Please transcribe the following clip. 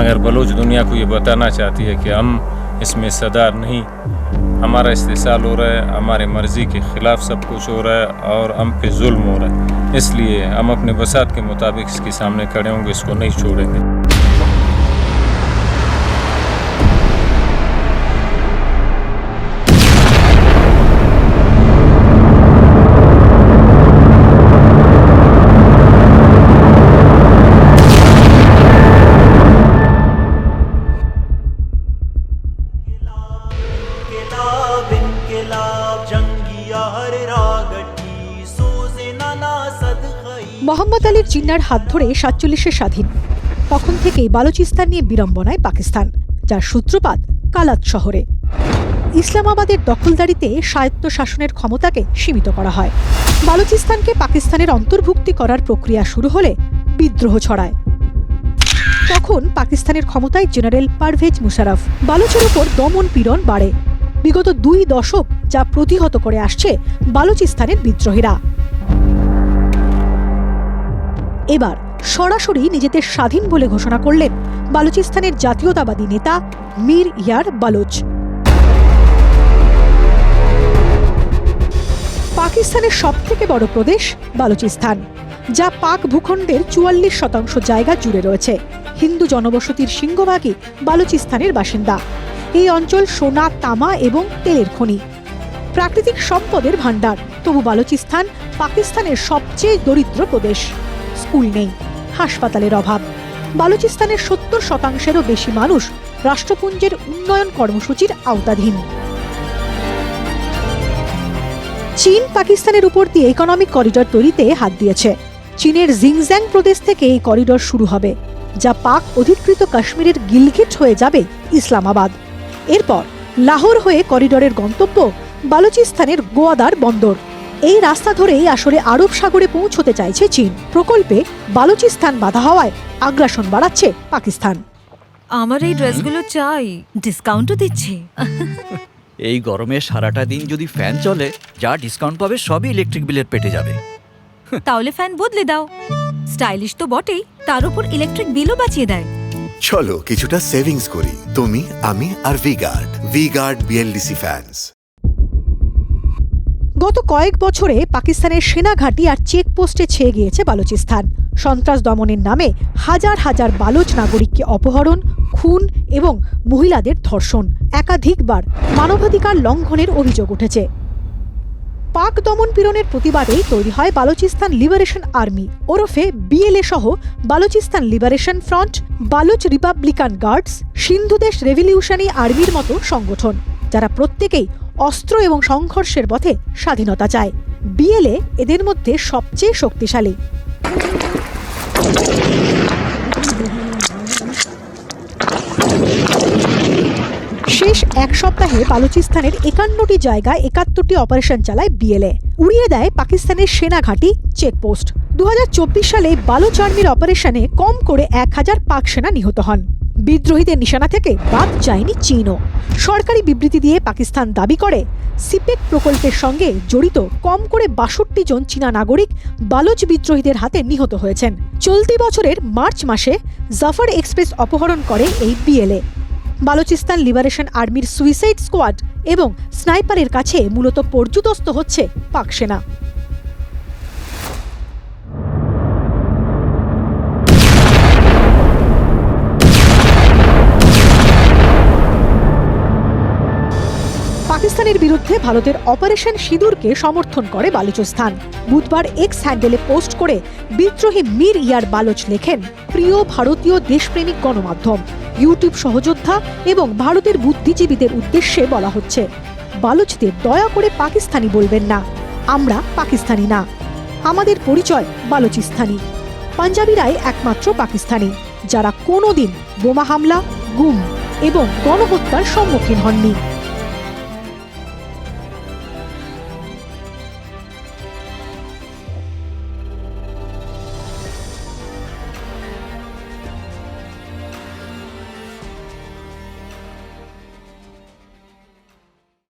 مگر بلوچ دنیا کو یہ بتانا چاہتی ہے کہ ہم اس میں صدار نہیں۔ ہمارا استحصال ہو رہا ہے، ہمارے مرضی کے خلاف سب کچھ ہو رہا ہے اور ہم پہ ظلم ہو رہا ہے۔ اس لیے ہم اپنے بسات کے مطابق اس کے سامنے کھڑے ہوں گے، اس کو نہیں چھوڑیں گے۔ মোহাম্মদ আলীর জিন্নার হাত ধরে সাতচল্লিশে স্বাধীন। তখন থেকেই বালুচিস্তান নিয়ে বিড়ম্বনায় পাকিস্তান, যার সূত্রপাত কালাত শহরে। ইসলামাবাদের দখলদারিতে স্বায়ত্ত শাসনের ক্ষমতাকে সীমিত করা হয়। বালুচিস্তানকে পাকিস্তানের অন্তর্ভুক্তি করার প্রক্রিয়া শুরু হলে বিদ্রোহ ছড়ায়। তখন পাকিস্তানের ক্ষমতায় জেনারেল পারভেজ মুশারফ। বালুচের উপর দমন পীড়ন বাড়ে। বিগত দুই দশক যা প্রতিহত করে আসছে বালুচিস্তানের বিদ্রোহীরা। এবার সরাসরি নিজেদের স্বাধীন বলে ঘোষণা করলেন বালুচিস্তানের জাতীয়তাবাদী নেতা মীর ইয়ার বালুচ। পাকিস্তানের সবথেকে বড় প্রদেশ বালুচিস্তান, যা পাক ভূখণ্ডের চুয়াল্লিশ শতাংশ জায়গা জুড়ে রয়েছে। হিন্দু জনবসতির সিংহভাগই বালুচিস্তানের বাসিন্দা। এই অঞ্চল সোনা, তামা এবং তেলের খনি। প্রাকৃতিক সম্পদের ভাণ্ডার। তবু বালুচিস্তান পাকিস্তানের সবচেয়ে দরিদ্র প্রদেশ। স্কুল নেই, হাসপাতালের অভাব। বালুচিস্তানের সত্তর শতাংশেরও বেশি মানুষ রাষ্ট্রপুঞ্জের উন্নয়ন কর্মসূচির আওতাধীন। চীন পাকিস্তানের উপর দিয়ে ইকোনমিক করিডর তৈরিতে হাত দিয়েছে। চীনের জিংজ্যাং প্রদেশ থেকে এই করিডর শুরু হবে, যা পাক অধিকৃত কাশ্মীরের গিলগিট হয়ে যাবে ইসলামাবাদ। এরপর লাহোর হয়ে করিডরের গন্তব্য বালুচিস্তানের গোয়াদার বন্দর। এই রাস্তা ধরেই আসলে আরব সাগরে পৌঁছতে চাইছে চীন। প্রকল্পে বালুচিস্তান বাধা হওয়ায় আগ্রাসন বাড়াচ্ছে পাকিস্তান। আমার এই ড্রেসগুলো চাই। ডিসকাউন্টও দিচ্ছে। এই গরমে সারাটা দিন যদি ফ্যান চলে যা ডিসকাউন্ট পাবে সবই ইলেকট্রিক বিলের পেটে যাবে। তাহলে ফ্যান বদলে দাও। স্টাইলিশ তো বটেই তার উপর ইলেকট্রিক বিলও বাঁচিয়ে দেয়। চলো কিছুটা সেভিংস করি। তুমি আমি আর V Guard V Guard BLDC fans গত কয়েক বছরে পাকিস্তানের সেনা ঘাঁটি আর চেকপোস্টে ছেয়ে গিয়েছে বালুচিস্তান। সন্ত্রাস দমনের নামে হাজার হাজার বালুচ নাগরিককে অপহরণ, খুন এবং মহিলাদের ধর্ষণ। একাধিকবার মানবাধিকার লঙ্ঘনের অভিযোগ উঠেছে। পাক দমন পীড়নের প্রতিবাদেই তৈরি হয় বালুচিস্তান লিবারেশন আর্মি। ওরফে বিএলএ সহ Balochistan liberation front, Baloch republican guards Sindhudesh revolutionary আর্মির মতো সংগঠন, যারা প্রত্যেকেই অস্ত্র এবং সংঘর্ষের পথে স্বাধীনতা চায়। বিএলএ এদের মধ্যে সবচেয়ে শক্তিশালী। শেষ এক সপ্তাহে বালুচিস্তানের একান্নটি জায়গায় একাত্তরটি অপারেশন চালায় বিএলএ। উড়িয়ে দেয় পাকিস্তানের সেনা ঘাঁটি, চেকপোস্ট। দুহাজার চব্বিশ সালে বালুচ আর্মির অপারেশনে কম করে এক হাজার পাক সেনা নিহত হন। বিদ্রোহীদের নিশানা থেকে বাদ যায়নি চীনও। সরকারি বিবৃতি দিয়ে পাকিস্তান দাবি করে, সিপেক প্রকল্পের সঙ্গে জড়িত কম করে বাষট্টি জন চীনা নাগরিক বালুচ বিদ্রোহীদের হাতে নিহত হয়েছেন। চলতি বছরের মার্চ মাসে জাফর এক্সপ্রেস অপহরণ করে এই বিএলএ। বালুচিস্তান লিবারেশন আর্মির সুইসাইড স্কোয়াড এবং স্নাইপারের কাছে মূলত পর্যুদস্ত হচ্ছে পাক সেনা। পাকিস্তানের বিরুদ্ধে ভারতের অপারেশন সিঁদুরকে সমর্থন করে বালুচিস্তান বুধবার এক্স হ্যান্ডেলে পোস্ট করে বিদ্রোহী মীর ইয়ার বালোচ লেখেন, প্রিয় ভারতীয় দেশপ্রেমিক গণমাধ্যম, ইউটিউব সহযোদ্ধা এবং ভারতের বুদ্ধিজীবীদের উদ্দেশ্যে বলা হচ্ছে, বালুচদের দয়া করে পাকিস্তানি বলবেন না, আমরা পাকিস্তানি না। আমাদের পরিচয় বালুচিস্তানি। পাঞ্জাবিরাই একমাত্র পাকিস্তানি, যারা কোনোদিন বোমা হামলা, গুম এবং গণহত্যার সম্মুখীন হননি।